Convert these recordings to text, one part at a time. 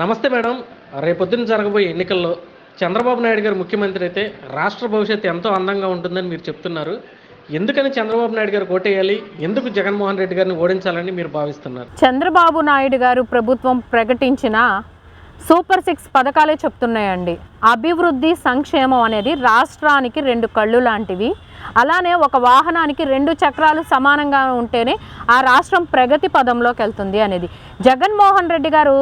నమస్తే మేడం. రేపొద్దున జరగబోయే ఎన్నికల్లో చంద్రబాబు నాయుడు గారు ముఖ్యమంత్రి అయితే రాష్ట్ర భవిష్యత్తు ఎంతో అందంగా ఉంటుందని మీరు చెప్తున్నారు. ఎందుకని చంద్రబాబు నాయుడు గారు ఓటేయాలి? ఎందుకు జగన్మోహన్ రెడ్డి గారిని ఓడించాలని మీరు భావిస్తున్నారు? చంద్రబాబు నాయుడు గారు ప్రభుత్వం ప్రకటించిన సూపర్ సిక్స్ పథకాలే చెప్తున్నాయండి. అభివృద్ధి సంక్షేమం అనేది రాష్ట్రానికి రెండు కళ్ళు లాంటివి. అలానే ఒక వాహనానికి రెండు చక్రాలు సమానంగా ఉంటేనే ఆ రాష్ట్రం ప్రగతి పదంలోకి వెళ్తుంది అనేది. జగన్మోహన్ రెడ్డి గారు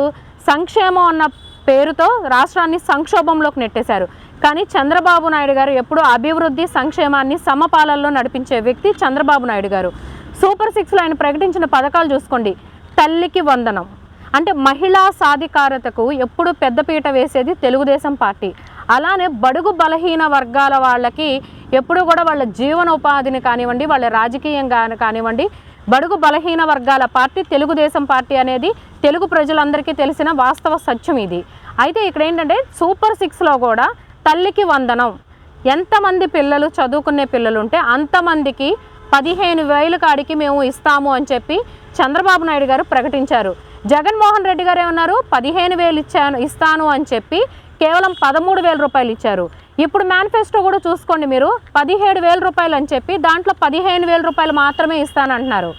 సంక్షేమం అన్న పేరుతో రాష్ట్రాన్ని సంక్షోభంలోకి నెట్టేశారు. కానీ చంద్రబాబు నాయుడు గారు ఎప్పుడూ అభివృద్ధి సంక్షేమాన్ని సమపాలనలో నడిపించే వ్యక్తి చంద్రబాబు నాయుడు గారు. సూపర్ సిక్స్లో ఆయన ప్రకటించిన పథకాలు చూసుకోండి. తల్లికి వందనం. అంటే మహిళా సాధికారతకు ఎప్పుడు పెద్దపీట వేసేది తెలుగుదేశం పార్టీ. అలానే బడుగు బలహీన వర్గాల వాళ్ళకి ఎప్పుడు కూడా వాళ్ళ జీవనోపాధిని కానివ్వండి వాళ్ళ రాజకీయంగా కానివ్వండి బడుగు బలహీన వర్గాల పార్టీ తెలుగుదేశం పార్టీ అనేది తెలుగు ప్రజలందరికీ తెలిసిన వాస్తవ సత్యం ఇది. అయితే ఇక్కడ ఏంటంటే సూపర్ సిక్స్లో కూడా తల్లికి వందనం. ఎంతమంది పిల్లలు చదువుకునే పిల్లలు ఉంటే అంతమందికి పదిహేను వేలు కాడికి మేము ఇస్తాము అని చెప్పి చంద్రబాబు నాయుడు గారు ప్రకటించారు. జగన్మోహన్ రెడ్డి గారు ఏమన్నారు? పదిహేను వేలు ఇచ్చాను ఇస్తాను అని చెప్పి కేవలం పదమూడు వేల రూపాయలు ఇచ్చారు. ఇప్పుడు మేనిఫెస్టో కూడా చూసుకోండి మీరు. పదిహేడు వేల రూపాయలు అని చెప్పి దాంట్లో పదిహేను వేల రూపాయలు మాత్రమే ఇస్తానంటున్నారు.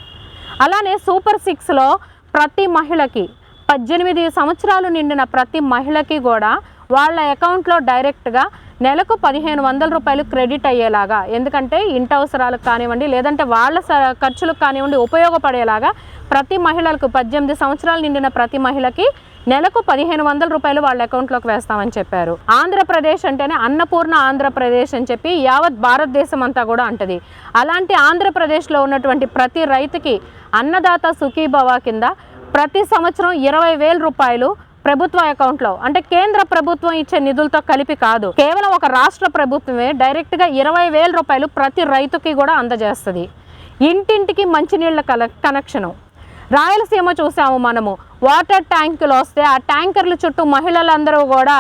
అలానే సూపర్ సిక్స్లో ప్రతి మహిళకి పద్దెనిమిది సంవత్సరాలు నిండిన ప్రతి మహిళకి కూడా వాళ్ళ అకౌంట్లో డైరెక్ట్గా నెలకు పదిహేను వందల రూపాయలు క్రెడిట్ అయ్యేలాగా ఎందుకంటే ఇంటి అవసరాలకు కానివ్వండి లేదంటే వాళ్ళ స- ఖర్చులకు కానివ్వండి ఉపయోగపడేలాగా ప్రతి మహిళలకు పద్దెనిమిది సంవత్సరాలు నిండిన ప్రతి మహిళకి నెలకు పదిహేను వందల రూపాయలు వాళ్ళ అకౌంట్లోకి వేస్తామని చెప్పారు. ఆంధ్రప్రదేశ్ అంటేనే అన్నపూర్ణ ఆంధ్రప్రదేశ్ అని చెప్పి యావత్ భారతదేశం అంతా కూడా అంటది. అలాంటి ఆంధ్రప్రదేశ్లో ఉన్నటువంటి ప్రతి రైతుకి అన్నదాత సుఖీభవ కింద ప్రతి సంవత్సరం ఇరవై వేల రూపాయలు ప్రభుత్వ అకౌంట్లో అంటే కేంద్ర ప్రభుత్వం ఇచ్చే నిధులతో కలిపి కాదు కేవలం ఒక రాష్ట్ర ప్రభుత్వమే డైరెక్ట్గా ఇరవై వేల రూపాయలు ప్రతి రైతుకి కూడా అందజేస్తుంది. ఇంటింటికి మంచినీళ్ళ కల కనెక్షను. రాయలసీమ చూసాము మనము. వాటర్ ట్యాంకులు వస్తే ఆ ట్యాంకర్ల చుట్టూ మహిళలందరూ కూడా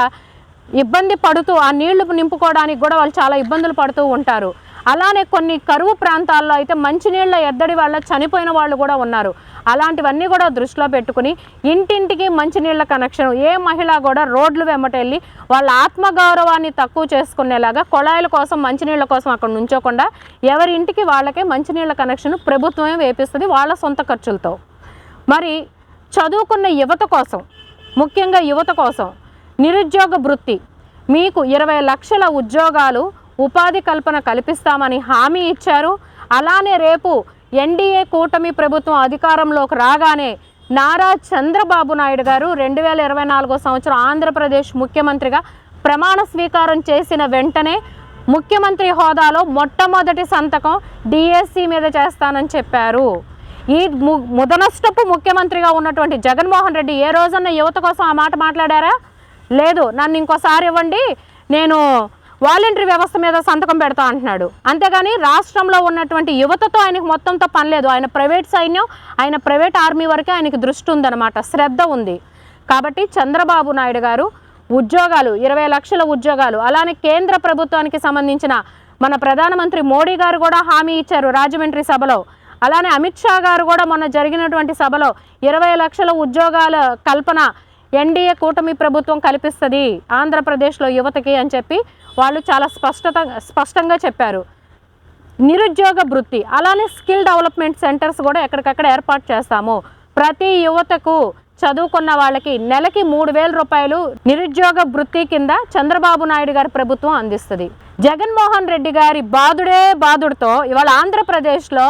ఇబ్బంది పడుతూ ఆ నీళ్ళు నింపుకోవడానికి కూడా వాళ్ళు చాలా ఇబ్బందులు పడుతూ ఉంటారు. అలానే కొన్ని కరువు ప్రాంతాల్లో అయితే మంచినీళ్ళ ఎద్దడి వల్ల చనిపోయిన వాళ్ళు కూడా ఉన్నారు. అలాంటివన్నీ కూడా దృష్టిలో పెట్టుకుని ఇంటింటికి మంచినీళ్ళ కనెక్షన్ ఏ మహిళ కూడా రోడ్లు వెంబటెళ్ళి వాళ్ళ ఆత్మగౌరవాన్ని తక్కువ చేసుకునేలాగా కొళాయిల కోసం మంచినీళ్ళ కోసం అక్కడ నుంచోకుండా ఎవరి ఇంటికి వాళ్ళకే మంచినీళ్ళ కనెక్షన్ ప్రభుత్వమే వేపిస్తుంది వాళ్ళ సొంత ఖర్చులతో. మరి చదువుకున్న యువత కోసం ముఖ్యంగా యువత కోసం నిరుద్యోగ వృత్తి మీకు ఇరవై లక్షల ఉద్యోగాలు ఉపాధి కల్పన కల్పిస్తామని హామీ ఇచ్చారు. అలానే రేపు ఎన్డీఏ కూటమి ప్రభుత్వం అధికారంలోకి రాగానే నారా చంద్రబాబు నాయుడు గారు రెండు వేల ఇరవై నాలుగో సంవత్సరం ఆంధ్రప్రదేశ్ ముఖ్యమంత్రిగా ప్రమాణ స్వీకారం చేసిన వెంటనే ముఖ్యమంత్రి హోదాలో మొట్టమొదటి సంతకం డిఎస్సి మీద చేస్తానని చెప్పారు. ఈ ము ముదనష్టపు ముఖ్యమంత్రిగా ఉన్నటువంటి జగన్మోహన్ రెడ్డి ఏ రోజన్న యువత కోసం ఆ మాట మాట్లాడారా? లేదు నన్ను ఇంకోసారి ఇవ్వండి. నేను వాలంటరీ వ్యవస్థ మీద సంతకం పెడతా అంటున్నాడు. అంతేగాని రాష్ట్రంలో ఉన్నటువంటి యువతతో ఆయనకు మొత్తంతో పని లేదు. ఆయన ప్రైవేట్ సైన్యం ఆయన ప్రైవేట్ ఆర్మీ వరకే ఆయనకు దృష్టి ఉందన్నమాట. శ్రద్ధ ఉంది. కాబట్టి చంద్రబాబు నాయుడు గారు ఉద్యోగాలు ఇరవై లక్షల ఉద్యోగాలు అలానే కేంద్ర ప్రభుత్వానికి సంబంధించిన మన ప్రధానమంత్రి మోడీ గారు కూడా హామీ ఇచ్చారు రాజమండ్రి సభలో. అలానే అమిత్ షా గారు కూడా మొన్న జరిగినటువంటి సభలో ఇరవై లక్షల ఉద్యోగాల కల్పన ఎన్డీఏ కూటమి ప్రభుత్వం కల్పిస్తుంది ఆంధ్రప్రదేశ్లో యువతకి అని చెప్పి వాళ్ళు చాలా స్పష్టత స్పష్టంగా చెప్పారు. నిరుద్యోగ వృత్తి అలానే స్కిల్ డెవలప్మెంట్ సెంటర్స్ కూడా ఎక్కడికక్కడ ఏర్పాటు చేస్తాము. ప్రతి యువతకు చదువుకున్న వాళ్ళకి నెలకి మూడు వేల రూపాయలు నిరుద్యోగ వృత్తి కింద చంద్రబాబు నాయుడు గారి ప్రభుత్వం అందిస్తుంది. జగన్మోహన్ రెడ్డి గారి బాధుడే బాధుడితో ఇవాళ ఆంధ్రప్రదేశ్లో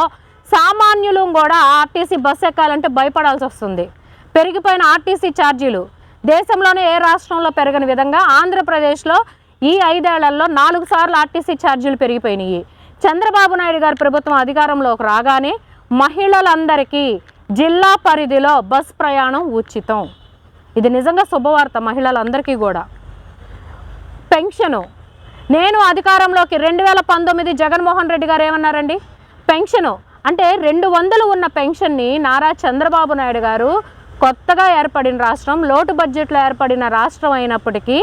సామాన్యులు కూడా ఆర్టీసీ బస్సు ఎక్కాలంటే భయపడాల్సి వస్తుంది. పెరిగిపోయిన ఆర్టీసీ ఛార్జీలు. దేశంలోనే ఏ రాష్ట్రంలో పెరగని విధంగా ఆంధ్రప్రదేశ్లో ఈ ఐదేళ్ళలో నాలుగు సార్లు ఆర్టీసీ ఛార్జీలు పెరిగిపోయినాయి. చంద్రబాబు నాయుడు గారి ప్రభుత్వం అధికారంలోకి రాగానే మహిళలందరికీ జిల్లా పరిధిలో బస్ ప్రయాణం ఉచితం. ఇది నిజంగా శుభవార్త మహిళలందరికీ కూడా. పెన్షను. నేను అధికారంలోకి రెండు వేల పంతొమ్మిది జగన్మోహన్ రెడ్డి గారు ఏమన్నారండి? పెన్షను. అంటే రెండు వందలు ఉన్న పెన్షన్ని నారా చంద్రబాబు నాయుడు గారు కొత్తగా ఏర్పడిన రాష్ట్రం లోటు బడ్జెట్లో ఏర్పడిన రాష్ట్రం అయినప్పటికీ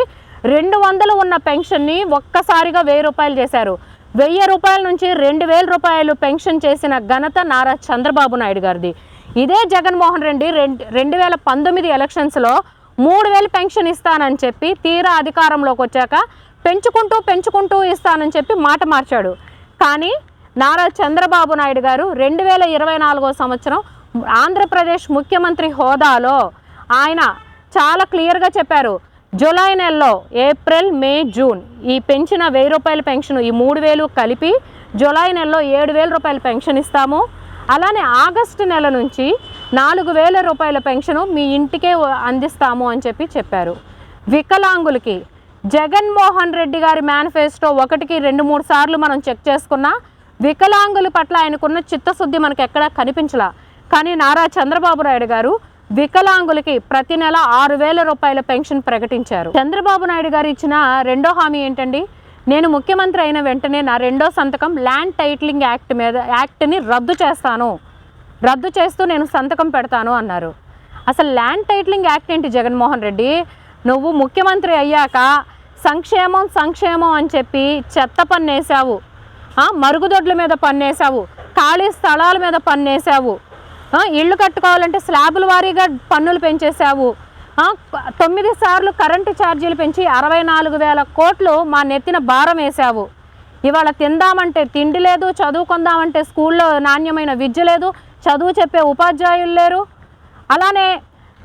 రెండు వందలు ఉన్న పెన్షన్ని ఒక్కసారిగా వెయ్యి రూపాయలు చేశారు. వెయ్యి రూపాయల నుంచి రెండు వేల రూపాయలు పెన్షన్ చేసిన ఘనత నారా చంద్రబాబు నాయుడు గారిది. ఇదే జగన్మోహన్ రెడ్డి రెండు రెండు వేల పంతొమ్మిది ఎలక్షన్స్లో మూడు వేలు పెన్షన్ ఇస్తానని చెప్పి తీరా అధికారంలోకి వచ్చాక పెంచుకుంటూ పెంచుకుంటూ ఇస్తానని చెప్పి మాట మార్చాడు. కానీ నారా చంద్రబాబు నాయుడు గారు రెండు వేల ఇరవై నాలుగో సంవత్సరం ఆంధ్రప్రదేశ్ ముఖ్యమంత్రి హోదాలో ఆయన చాలా క్లియర్గా చెప్పారు. జూలై నెలలో ఏప్రిల్ మే జూన్ ఈ పెంచిన వెయ్యి రూపాయల పెన్షన్ ఈ మూడు వేలు కలిపి జూలై నెలలో ఏడు వేల రూపాయల పెన్షన్ ఇస్తాము. అలానే ఆగస్టు నెల నుంచి నాలుగు వేల రూపాయల పెన్షన్ మీ ఇంటికే అందిస్తాము అని చెప్పి చెప్పారు. వికలాంగులకి జగన్మోహన్ రెడ్డి గారి మేనిఫెస్టో ఒకటికి రెండు మూడు సార్లు మనం చెక్ చేసుకున్నా వికలాంగుల పట్ల ఆయనకున్న చిత్తశుద్ధి మనకు ఎక్కడా కనిపించలా. కానీ నారా చంద్రబాబు నాయుడు గారు వికలాంగులకి ప్రతి నెల ఆరు వేల రూపాయల పెన్షన్ ప్రకటించారు. చంద్రబాబు నాయుడు గారు ఇచ్చిన రెండో హామీ ఏంటండి? నేను ముఖ్యమంత్రి అయిన వెంటనే నా రెండో సంతకం ల్యాండ్ టైటిలింగ్ యాక్ట్ మీద యాక్ట్ని రద్దు చేస్తాను. రద్దు చేస్తూ నేను సంతకం పెడతాను అన్నారు. అసలు ల్యాండ్ టైటిలింగ్ యాక్ట్ ఏంటి జగన్మోహన్ రెడ్డి? నువ్వు ముఖ్యమంత్రి అయ్యాక సంక్షేమం సంక్షేమం అని చెప్పి చెత్త పన్నేసావు మరుగుదొడ్ల మీద పన్నేసావు ఖాళీ స్థలాల మీద పన్నేసావు ఇళ్ళు కట్టుకోవాలంటే స్లాబుల వారీగా పన్నులు పెంచేశావు. తొమ్మిది సార్లు కరెంటు ఛార్జీలు పెంచి అరవై నాలుగు వేల కోట్లు మా నెత్తిన భారం వేసావు ఇవాళ తిందామంటే తిండి లేదు చదువుకుందామంటే స్కూల్లో నాణ్యమైన విద్య లేదు చదువు చెప్పే ఉపాధ్యాయులు లేరు. అలానే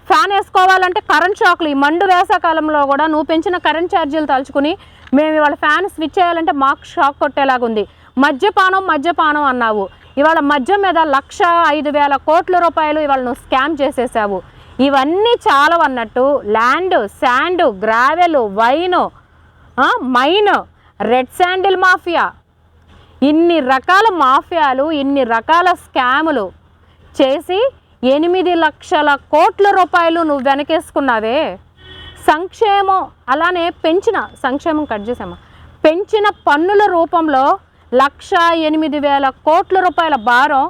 ఫ్యాన్ వేసుకోవాలంటే కరెంట్ షాక్లు. ఈ మండు వేసవకాలంలో కూడా నువ్వు పెంచిన కరెంట్ ఛార్జీలు తలుచుకుని మేము ఇవాళ ఫ్యాన్ స్విచ్ చేయాలంటే మాకు షాక్ కొట్టేలాగుంది. మద్యపానం మద్యపానం అన్నావు. ఇవాళ మద్యం మీద లక్ష ఐదు వేల కోట్ల రూపాయలు ఇవాళ నువ్వు స్కామ్ చేసేసావు. ఇవన్నీ చాలవు అన్నట్టు land sand gravel wine mine red sandal mafia. ఇన్ని రకాల మాఫియాలు ఇన్ని రకాల స్కాములు చేసి ఎనిమిది లక్షల కోట్ల రూపాయలు నువ్వు వెనకేసుకున్నావే. సంక్షేమం అలానే పెంచిన సంక్షేమం కట్ చేసామా? పెంచిన పన్నుల రూపంలో లక్ష ఎనిమిది వేల కోట్ల రూపాయల భారం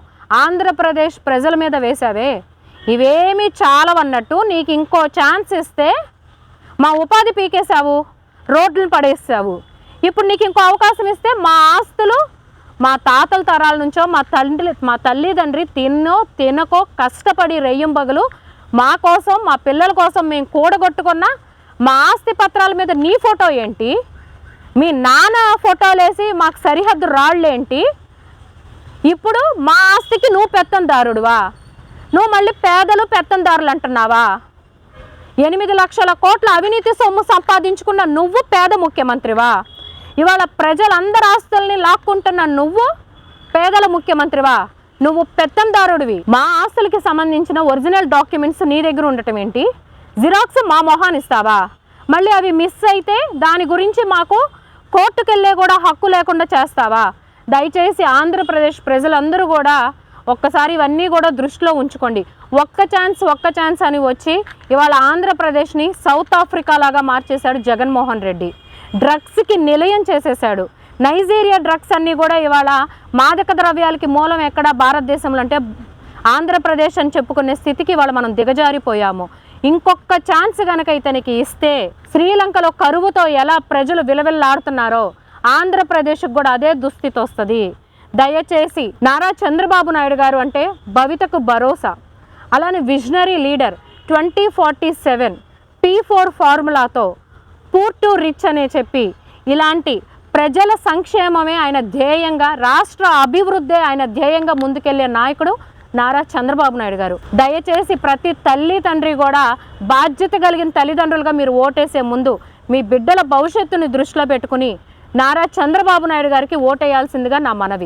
ఆంధ్రప్రదేశ్ ప్రజల మీద వేశావే. ఇవేమీ చాలవన్నట్టు నీకు ఇంకో ఛాన్స్ ఇస్తే మా ఉపాధి పీకేశావు రోడ్లను పడేసావు ఇప్పుడు నీకు ఇంకో అవకాశం ఇస్తే మా ఆస్తులు మా తాతల తరాల నుంచో మా తండ్రి మా తల్లిదండ్రి తిన్నో తినకో కష్టపడి రెయ్యం బగులు మా కోసం మా పిల్లల కోసం మేము కూడగొట్టుకున్న మా ఆస్తి పత్రాల మీద నీ ఫోటో ఏంటి? మీ నాన్న ఫోటోలేసి మాకు సరిహద్దు రాళ్ళేంటి? ఇప్పుడు మా ఆస్తికి నువ్వు పెత్తందారుడువా? నువ్వు మళ్ళీ పేదలు పెత్తందారులు అంటున్నావా? ఎనిమిది లక్షల కోట్ల అవినీతి సొమ్ము సంపాదించుకున్న నువ్వు పేద ముఖ్యమంత్రివా? ఇవాళ ప్రజలందరి ఆస్తుల్ని లాక్కుంటున్న నువ్వు పేదల ముఖ్యమంత్రివా? నువ్వు పెత్తందారుడివి. మా ఆస్తులకి సంబంధించిన ఒరిజినల్ డాక్యుమెంట్స్ నీ దగ్గర ఉండటం ఏంటి? జిరాక్స్ మా మొహాన్ ఇస్తావా? మళ్ళీ అవి మిస్ అయితే దాని గురించి మాకు కోర్టుకెళ్ళే కూడా హక్కు లేకుండా చేస్తావా? దయచేసి ఆంధ్రప్రదేశ్ ప్రజలందరూ కూడా ఒక్కసారి ఇవన్నీ కూడా దృష్టిలో ఉంచుకోండి. ఒక్క ఛాన్స్ ఒక్క ఛాన్స్ అని వచ్చి ఇవాళ ఆంధ్రప్రదేశ్ని సౌత్ ఆఫ్రికా లాగా మార్చేశాడు జగన్మోహన్ రెడ్డి. డ్రగ్స్కి నిలయం చేసేశాడు. నైజీరియా డ్రగ్స్ అన్నీ కూడా ఇవాళ మాదక ద్రవ్యాలకి మూలం ఎక్కడ భారతదేశంలో అంటే ఆంధ్రప్రదేశ్ అని చెప్పుకునే స్థితికి ఇవాళ మనం దిగజారిపోయాము. ఇంకొక ఛాన్స్ కనుక ఇతనికి ఇస్తే శ్రీలంకలో కరువుతో ఎలా ప్రజలు విలవిల్లాడుతున్నారో ఆంధ్రప్రదేశ్కు కూడా అదే దుస్థితి వస్తుంది. దయచేసి నారా చంద్రబాబు నాయుడు గారు అంటే భవితకు భరోసా. అలానే visionary leader twenty forty seven P four ఫార్ములాతో poor to rich అనే చెప్పి ఇలాంటి ప్రజల సంక్షేమమే ఆయన ధ్యేయంగా రాష్ట్ర అభివృద్ధే ఆయన ధ్యేయంగా ముందుకెళ్ళే నాయకుడు నారా చంద్రబాబు నాయుడు గారు. దయచేసి ప్రతి తల్లి తండ్రి కూడా బాధ్యత కలిగిన తల్లిదండ్రులుగా మీరు ఓటేసే ముందు మీ బిడ్డల భవిష్యత్తుని దృష్టిలో పెట్టుకుని నారా చంద్రబాబు నాయుడు గారికి ఓటేయాల్సిందిగా నా మనవి.